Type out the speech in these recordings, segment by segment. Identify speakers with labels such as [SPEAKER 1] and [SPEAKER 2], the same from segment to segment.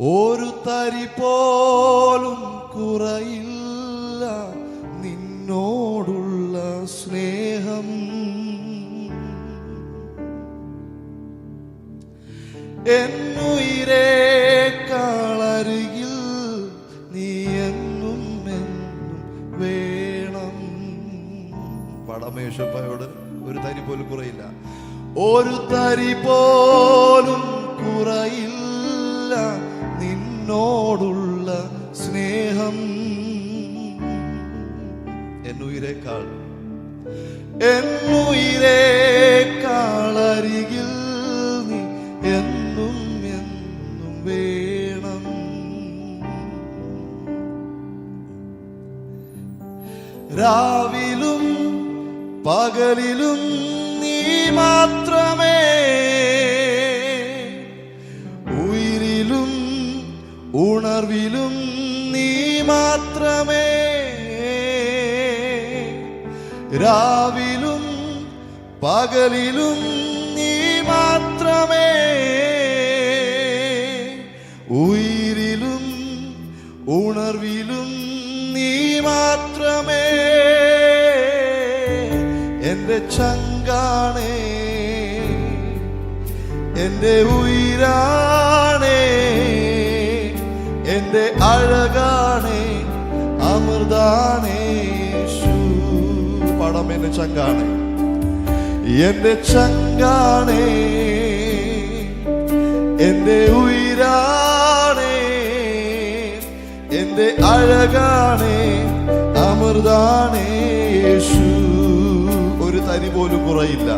[SPEAKER 1] ഒരു തരി പോലും കുറയില്ല നിന്നോടുള്ള സ്നേഹം. എന്നുയിരേ നീ എന്നും എന്നും വേണം. പടമേഷപ്പയോട് ഒരു തരി പോലും കുറയില്ല. ഒരു തരി പോലും കുറയില്ല നിന്നോടുള്ള സ്നേഹം. എന്നുയിരേക്കാൾ അരികിൽ നീ എന്നും എന്നും വേണം. രാവിലും പകലിലും നീ മാത്രമേ ഉണർവിലും നീ മാത്രമേ. രാവിലും പകലിലും നീ മാത്രമേ. ഉയിരിലും ഉണർവിലും നീ മാത്രമേ. എന്റെ ചങ്കാണേ എന്റെ ഉയരാണേ എന്റെ അഴകാണേ അമൃതാണേശു. പടം എന്റെ ചങ്കാണേ. എന്റെ ചങ്കാണേ എന്റെ ഉയരാണേ എന്റെ അഴകാണേ അമൃതാണേശു ഒരു തരി പോലും കുറയില്ല.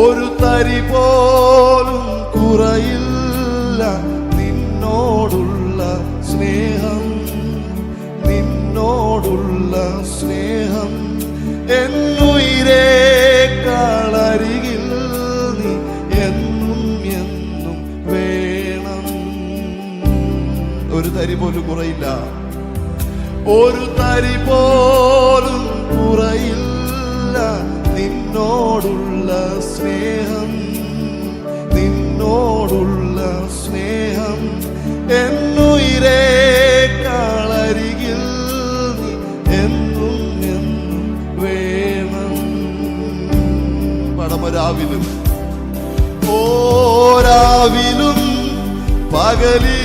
[SPEAKER 1] ഒരു തരി പോലും കുറയില്ല. തരി പോലും കുറയില്ല. ഒരു തരി പോലും കുറയില്ല. നിന്നോടുള്ള സ്നേഹം നിന്നോടുള്ള സ്നേഹം എന്നുയിരേ കളരികിൽ എന്നും എന്നും വേണം. പടമരാവിലും ഓരാവിലും പകലിലും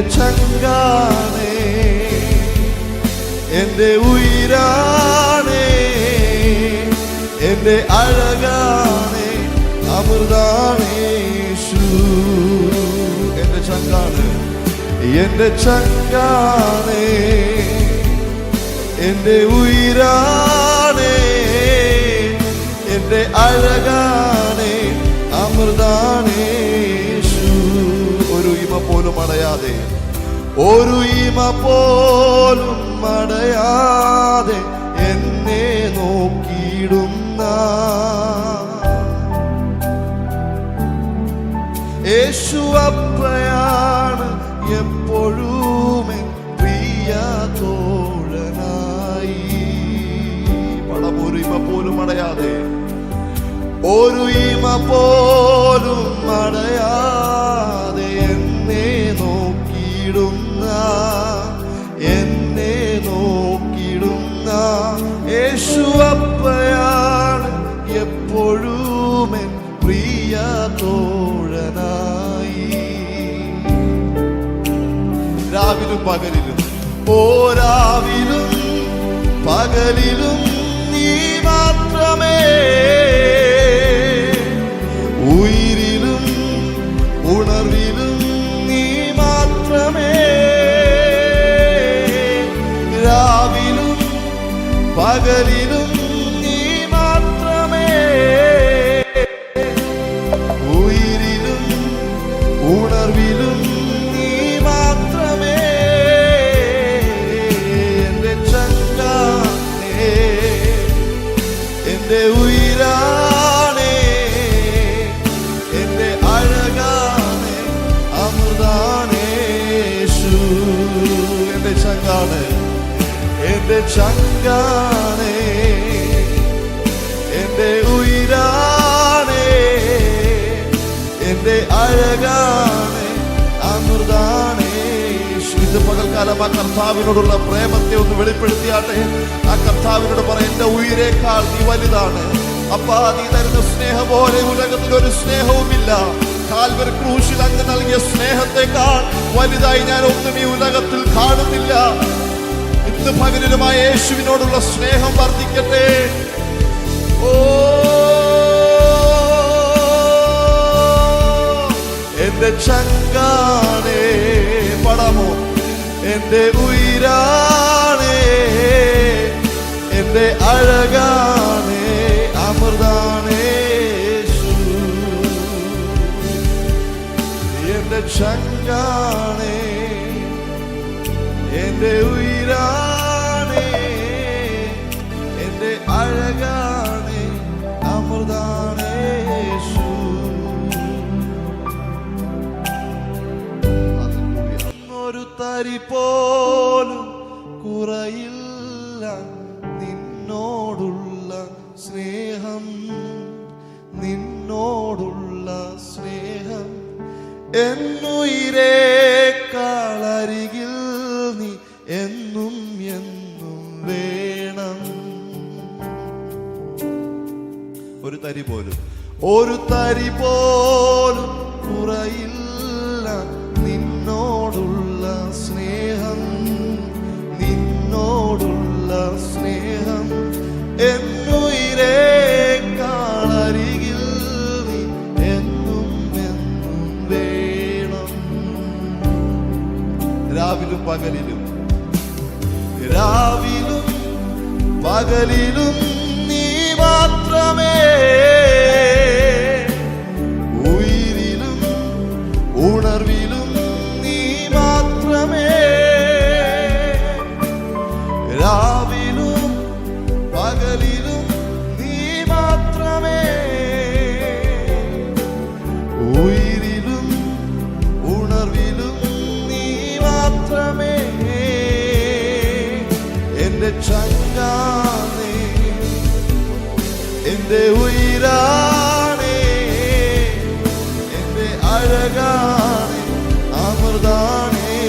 [SPEAKER 1] എന്റെ ചങ്കാണേ. എന്റെ ഉയരാണേ. എന്റെ അഴകാണേ. അമൃതാണേ യേശു. എന്റെ ചങ്കാണ്. എന്റെ ചങ്കാണേ. എന്റെ ഉയരാണേ. ഒരു ഇമ പോലും മടയാതെ എന്നെ നോക്കിയിടുന്ന യേശു അപ്പയാണ് എപ്പോഴും പ്രിയ തോഴനായി. പടം ഒരു ഇമ പോലും മടയാതെ. ഒരു ഇമ പോലും അടയാതെ യേശു അപ്പയാണ് എപ്പോഴും പ്രിയ തോഴനായി. രാവിലും പകലിലും ഓരാവിലും രാവിലും പകലിലും നീ മാത്രമേ പകലിലും നീ മാത്രമേ. ഉയിരിലും ഉണർവിലും നീ മാത്രമേ. എന്റെ ചങ്കാനേ എന്റെ എന്റെ എന്റെ പകൽക്കാലം ആ കർത്താവിനോടുള്ള പ്രേമത്തെ ഒന്ന് വെളിപ്പെടുത്തിയാട്ടെ. ആ കർത്താവിനോട് പറ എന്റെ ഉയരേക്കാൾ നീ വലുതാണ്. അപ്പാ നീ തരുന്ന സ്നേഹം പോലെ ഉലകത്തിൽ ഒരു സ്നേഹവുമില്ല. കാൽവർ ക്രൂശിൽ അങ്ങ് നൽകിയ സ്നേഹത്തെക്കാൾ വലുതായി ഞാൻ ഒന്നും ഈ ഉലകത്തിൽ കാണുന്നില്ല. ഇന്ന് പകലിലുമായ യേശുവിനോടുള്ള സ്നേഹം വർദ്ധിക്കട്ടെ ഓ എന്റെ ചങ്കാണേ പടമോ എന്റെ ഉയരാണേ എന്റെ അഴകാണേ അമൃതാണേ യേശു. എന്റെ ചങ്കാണേ എന്റെ ഉയരാണേ ഒരു പോലും കുറയില്ല നിന്നോടുള്ള സ്നേഹം നിന്നോടുള്ള സ്നേഹം. എന്നുയിരേക്കാളരികിൽ നീ എന്നും എന്നും വേണം. ഒരു തരി പോലും ഒരു തരി പോലും എന്നും എന്നും വേണം. രാവിലും രാവിലും പകലിലും നീ മാത്രമേ ചങ്കാനേ എന്റെ ഉയരാണേ. എന്റെ അഴകാണേ. അമൃതാണേ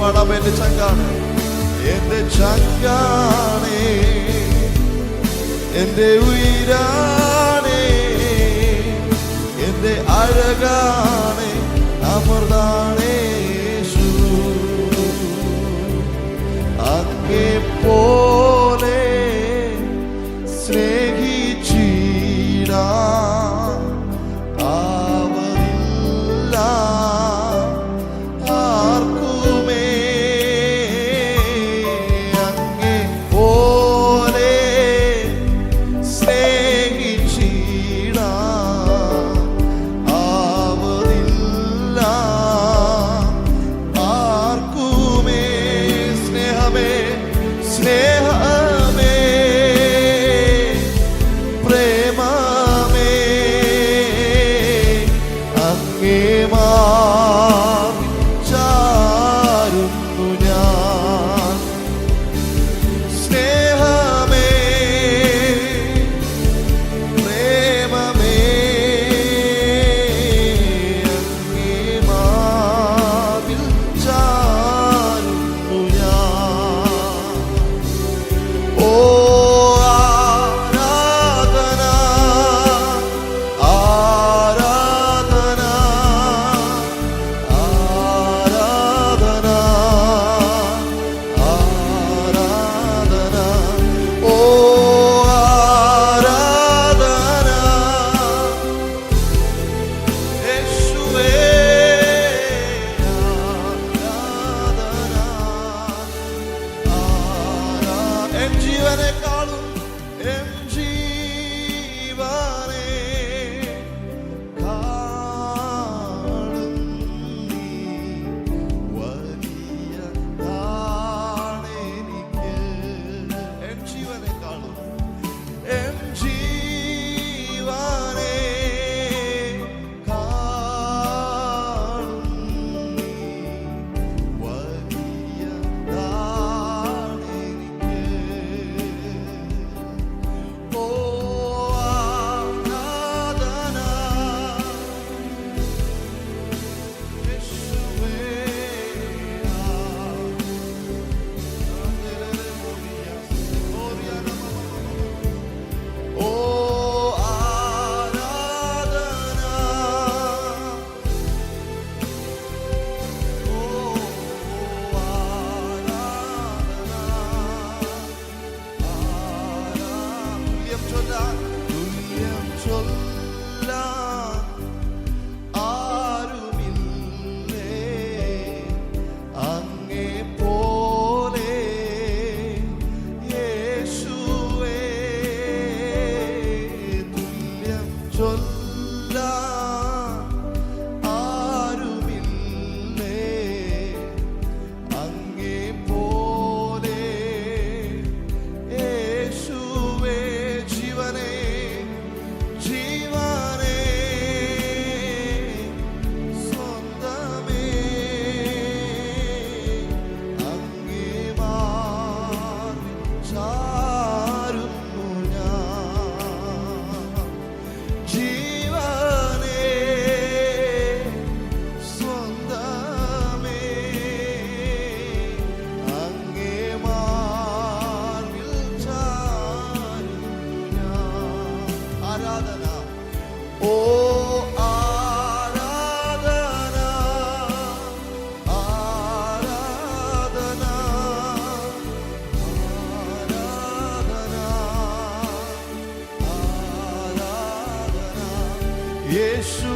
[SPEAKER 1] പടം എന്റെ എന്റെ ചങ്കാണേ എന്റെ ഉയരാണേ. എന്റെ അഴകാണേ. അമൃതാണേ അങ്ങേ പോലെ love. യേശു